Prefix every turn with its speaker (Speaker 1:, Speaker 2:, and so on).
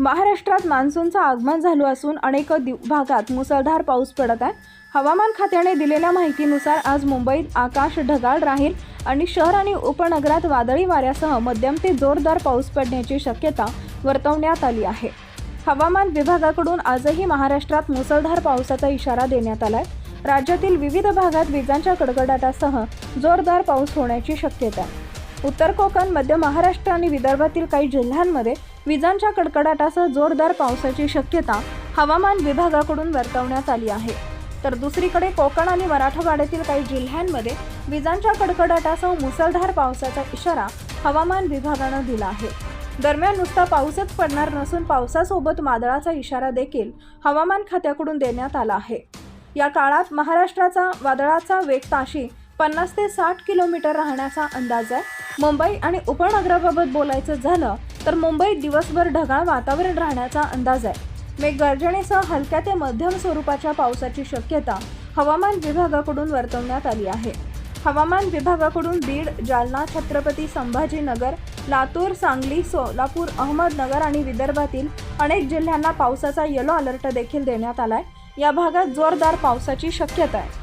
Speaker 1: महाराष्ट्रात मान्सूनचं आगमन झालं असून अनेक दिव भागात मुसळधार पाऊस पडत आहे. हवामान खात्याने दिलेल्या माहितीनुसार आज मुंबईत आकाश ढगाळ राहील आणि शहर आणि उपनगरात वादळी वाऱ्यासह मध्यम ते जोरदार पाऊस पडण्याची शक्यता वर्तवण्यात आली आहे. हवामान विभागाकडून आजही महाराष्ट्रात मुसळधार पावसाचा इशारा देण्यात आलाय. राज्यातील विविध भागात विजांच्या कडकडाटासह जोरदार पाऊस होण्याची शक्यता आहे. उत्तर कोकण मध्य महाराष्ट्र आणि विदर्भातील काही जिल्ह्यांमध्ये विजांच्या कडकडाटासह जोरदार पावसाची शक्यता हवामान विभागाकडून वर्तवण्यात आली आहे. तर दुसरीकडे कोकण आणि मराठवाड्यातील काही जिल्ह्यांमध्ये विजांच्या कडकडाटासह मुसळधार पावसाचा इशारा हवामान विभागानं दिला आहे. दरम्यान नुसता पाऊसच पडणार नसून पावसासोबत वादळाचा इशारा देखील हवामान खात्याकडून देण्यात आला आहे. या काळात महाराष्ट्राचा वादळाचा वेग ताशी पन्नास ते साठ किलोमीटर राहण्याचा अंदाज आहे. मुंबई आणि उपनगराबाबत बोलायचं झालं तर मुंबईत दिवसभर ढगाळ वातावरण राहण्याचा अंदाज आहे. मेघगर्जनेसह हलक्या ते मध्यम स्वरूपाच्या पावसाची शक्यता हवामान विभागाकडून वर्तवण्यात आली आहे. हवामान विभागाकडून बीड जालना छत्रपती संभाजीनगर लातूर सांगली सोलापूर अहमदनगर आणि विदर्भातील अनेक जिल्ह्यांना पावसाचा येलो अलर्ट देखील देण्यात आलाय. या भागात जोरदार पावसाची शक्यता आहे.